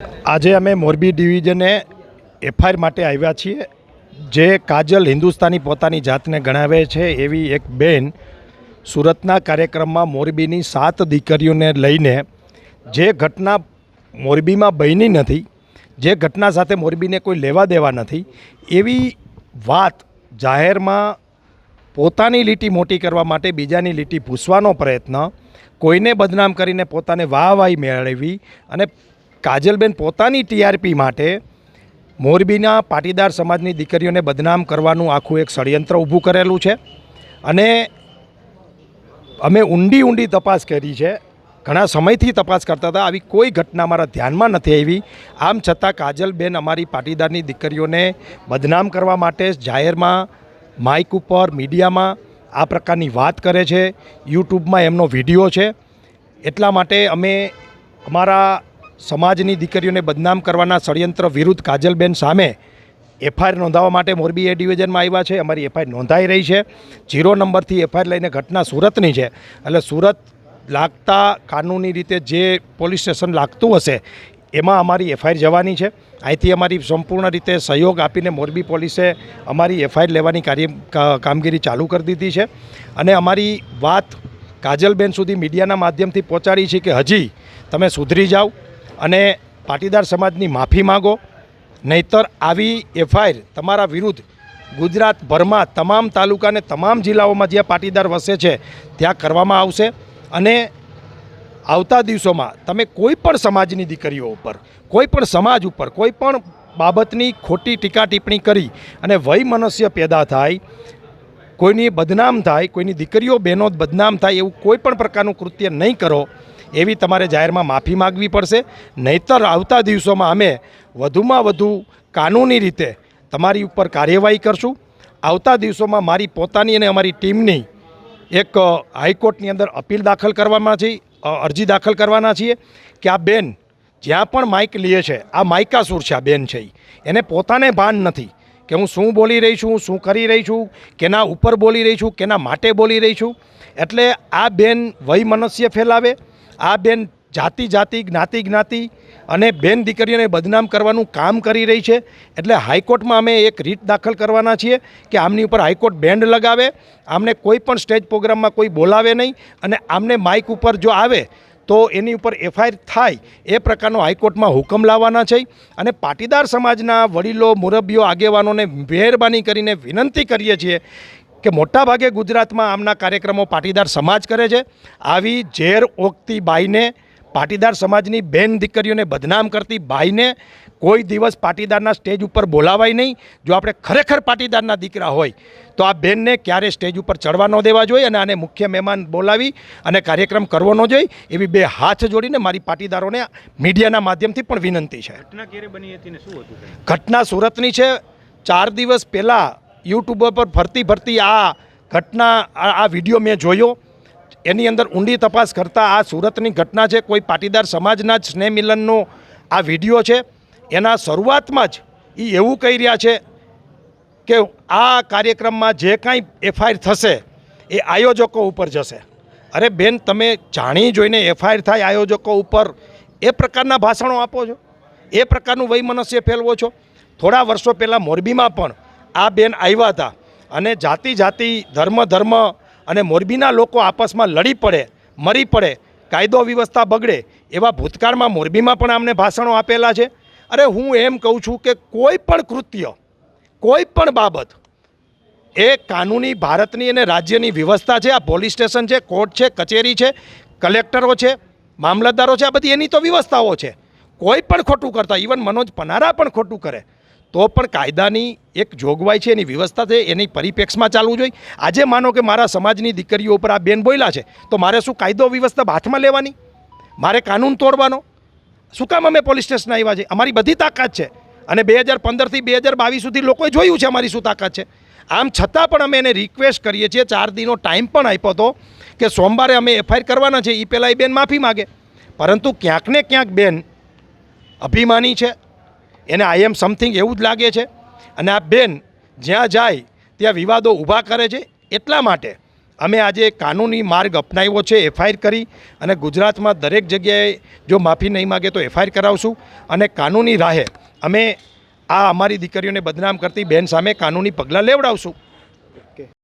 આજે અમે મોરબી ડિવિઝને એફઆઈઆર માટે આવ્યા છીએ, જે કાજલ હિન્દુસ્તાની પોતાની જાતને ગણાવે છે એવી એક બેન સુરતના કાર્યક્રમમાં મોરબીની સાત દીકરીઓને લઈને જે ઘટના મોરબીમાં બની નથી, જે ઘટના સાથે મોરબીને કોઈ લેવા દેવા નથી, એવી વાત જાહેરમાં પોતાની લીટી મોટી કરવા માટે બીજાની લીટી ભૂસવાનો પ્રયત્ન, કોઈને બદનામ કરીને પોતાને વાહવાહી મેળવી અને કાજલબેન પોતાની ટીઆરપી માટે મોરબીના પાટીદાર સમાજની દીકરીઓને બદનામ કરવાનું આખું એક ષડયંત્ર ઊભું કરેલું છે. અને અમે ઊંડી ઊંડી તપાસ કરી છે. ઘણા સમયથી તપાસ કરતા હતા. આવી કોઈ ઘટના મારા ધ્યાનમાં નથી આવી. આમ છતાં કાજલબેન અમારી પાટીદારની દીકરીઓને બદનામ કરવા માટે જાહેરમાં માઇક ઉપર, મીડિયામાં આ પ્રકારની વાત કરે છે. યુટ્યુબમાં એમનો વીડિયો છે. એટલા માટે અમે અમારા સમાજની દીકરીઓને બદનામ કરવાના ષડયંત્ર વિરુદ્ધ કાજલબેન સામે એફઆઈઆર નોંધાવવા માટે મોરબી એ ડિવિઝનમાં આવ્યા છે. અમારી એફઆઈઆર નોંધાઈ રહી છે. જીરો નંબરથી એફઆઈઆર લઈને ઘટના સુરતની છે. એટલે સુરત લાગતા કાનૂની રીતે જે પોલીસ સ્ટેશન લાગતું હશે, એમાં અમારી એફઆઈઆર જવાની છે. અહીંથી અમારી સંપૂર્ણ રીતે સહયોગ આપીને મોરબી પોલીસે અમારી એફઆઈઆર લેવાની કાર્ય કામગીરી ચાલુ કરી દીધી છે. અને અમારી વાત કાજલબેન સુધી મીડિયાના માધ્યમથી પહોંચાડી છે કે હજી તમે સુધરી જાઓ. અને પાટીદાર સમાજની માફી માગો, નહીતર આવી એફઆઈઆર તમારા વિરુદ્ધ ગુજરાતભરમાં તમામ તાલુકાને તમામ જિલ્લાઓમાં જ્યાં પાટીદાર વસે છે, ત્યાં કરવામાં આવશે. અને આવતા દિવસોમાં તમે કોઈ પણ સમાજની દીકરીઓ ઉપર, કોઈ પણ સમાજ ઉપર, કોઈ પણ બાબતની ખોટી ટીકા ટિપ્પણી કરી અને વય મનસ્ય પેદા થાય, કોઈની બદનામ થાય, કોઈની દીકરીઓ બહેનો બદનામ થાય એવું કોઈ પણ પ્રકારનું કૃત્ય નહીં કરો એવી તમારે જાહેરમાં માફી માગવી પડશે. નહીતર આવતા દિવસોમાં અમે વધુમાં વધુ કાનૂની રીતે તમારી ઉપર કાર્યવાહી કરશું. આવતા દિવસોમાં મારી પોતાની અને અમારી ટીમની એક હાઈકોર્ટની અંદર અપીલ દાખલ કરવામાં છે અરજી દાખલ કરવાના છીએ કે આ બેન જ્યાં પણ માઇક લે છે, આ માઇકાસુર છે, આ બેન છે એને પોતાને ભાન નથી કે હું શું બોલી રહી છું, શું કરી રહી છું, કેના ઉપર બોલી રહી છું, કેના માટે બોલી રહી છું. એટલે આ બેન વય મનસ્ય ફેલાવે આ બેન જાતિ જાતિ, જ્ઞાતિ જ્ઞાતિ અને બેન દીકરીઓને બદનામ કરવાનું કામ કરી રહી છે. એટલે હાઈકોર્ટમાં અમે એક રીટ દાખલ કરવાના છીએ કે આમની ઉપર હાઈકોર્ટ બેન્ડ લગાવે, આમને કોઈ પણ સ્ટેજ પ્રોગ્રામમાં કોઈ બોલાવે નહીં અને આમને માઇક ઉપર જો આવે તો એની ઉપર એફઆઈઆર થાય એ પ્રકારનો હાઈકોર્ટમાં હુકમ લાવવાના છે. અને પાટીદાર સમાજના વડીલો મુરબ્બીઓ આગેવાનોને મહેરબાની કરીને વિનંતી કરીએ છીએ કે મોટાભાગે ગુજરાતમાં આમના કાર્યક્રમો પાટીદાર સમાજ કરે છે. આવી ઝેર ઓગતી બાઈને પાટીદાર સમાજની બેન દીકરીઓને બદનામ કરતી બાઈને કોઈ દિવસ પાટીદારના સ્ટેજ ઉપર બોલાવાય નહીં. જો આપણે ખરેખર પાટીદારના દીકરા હોય તો આ બેનને ક્યારે સ્ટેજ ઉપર ચડવા ન દેવા જોઈએ અને આને મુખ્ય મહેમાન બોલાવી અને કાર્યક્રમ કરવો ન જોઈએ એવી બે હાથ જોડીને મારી પાટીદારોને મીડિયાના માધ્યમથી પણ વિનંતી છે. ઘટના સુરતની છે. ચાર દિવસ પહેલાં યુટ્યુબ પર ફરતી ફરતી આ ઘટના, આ વીડિયો મેં જોયો. એની અંદર ઊંડી તપાસ કરતાં આ સુરતની ઘટના છે. કોઈ પાટીદાર સમાજના જ સ્નેહ મિલનનો આ વીડિયો છે. એના શરૂઆતમાં જ એ એવું કહી રહ્યા છે કે આ કાર્યક્રમમાં જે કાંઈ એફઆઈઆર થશે, એ આયોજકો ઉપર જશે. અરે બેન, તમે જાણી જોઈને એફઆઈઆર થાય આયોજકો ઉપર એ પ્રકારના ભાષણો આપો છો? એ પ્રકારનું વૈમનસ્ય ફેલવો છો? થોડા વર્ષો પહેલાં મોરબીમાં પણ આ બેન આવ્યા હતા અને જાતિ જાતિ, ધર્મ ધર્મ અને મોરબીના લોકો આપસમાં લડી પડે, મરી પડે, કાયદો વ્યવસ્થા બગડે એવા ભૂતકાળમાં મોરબીમાં પણ આમને ભાષણો આપેલા છે. અરે હું એમ કહું છું કે કોઈ પણ કૃત્ય, કોઈ પણ બાબત એ કાનૂની, ભારતની અને રાજ્યની વ્યવસ્થા છે, આ પોલીસ સ્ટેશન છે, કોર્ટ છે, કચેરી છે, કલેક્ટરો છે, મામલતદારો છે, આ બધી એની તો વ્યવસ્થાઓ છે. કોઈ પણ ખોટું કરતા, ઇવન મનોજ પનારા પણ ખોટું કરે. તો પણ કાયદાની એક જોગવાઈ છે, એની વ્યવસ્થા છે, એની પરિપ્રેક્ષમાં ચાલવું જોઈએ. આજે માનો કે મારા સમાજની દીકરીઓ ઉપર આ બેન બોલ્યા છે, તો મારે શું કાયદો વ્યવસ્થા હાથમાં લેવાની? મારે કાનૂન તોડવાનો? શું કામ અમે પોલીસ સ્ટેશન આવ્યા છે? અમારી બધી તાકાત છે. અને બે હજાર પંદરથી બે હજાર બાવીસ સુધી લોકોએ જોયું છે અમારી શું તાકાત છે. આમ છતાં પણ અમે એને રિક્વેસ્ટ કરીએ છીએ, ચાર દિનો ટાઈમ પણ આપ્યો હતો કે સોમવારે અમે એફઆઈઆર કરવાના છે એ પહેલાં એ બેન માફી માગે. પરંતુ ક્યાંક ને ક્યાંક બેન અભિમાની છે એને આઈ એમ સમથિંગ એવું જ લાગે છે. અને આ બેન જ્યાં જાય, ત્યાં વિવાદો ઊભા કરે છે એટલા માટે અમે આજે કાનૂની માર્ગ અપનાવ્યો છે એફઆઈઆર કરી અને ગુજરાતમાં દરેક જગ્યાએ જો માફી નહીં માગે તો એફઆઈઆર કરાવશું. અને કાનૂની રાહે અમે આ અમારી દીકરીઓને બદનામ કરતી બેન સામે કાનૂની પગલાં લેવડાવશું.